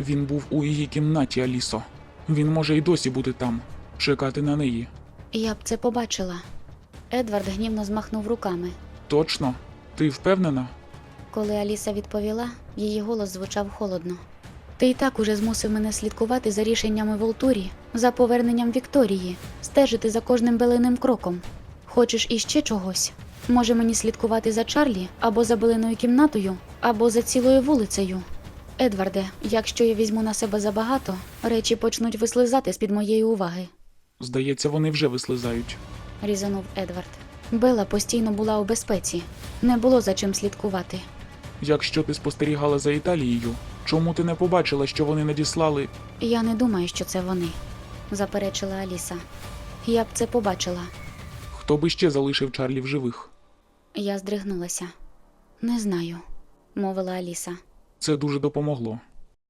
Він був у її кімнаті, Алісо. Він може й досі бути там, чекати на неї. Я б це побачила. Едвард гнівно змахнув руками. Точно? Ти впевнена? Коли Аліса відповіла, її голос звучав холодно. Ти і так уже змусив мене слідкувати за рішеннями Волтурі, за поверненням Вікторії, стежити за кожним белиним кроком. Хочеш іще чогось? Може мені слідкувати за Чарлі або за белиною кімнатою, або за цілою вулицею. Едварде, якщо я візьму на себе забагато, речі почнуть вислизати з-під моєї уваги, Здається, вони вже вислизають. різанув Едвард. Бела постійно була у безпеці, не було за чим слідкувати. Якщо ти спостерігала за Італією, чому ти не побачила, що вони надіслали Я не думаю, що це вони, заперечила Аліса. Я б це побачила. хто би ще залишив Чарлі в живих? Я здригнулася. Не знаю, мовила Аліса. Це дуже допомогло.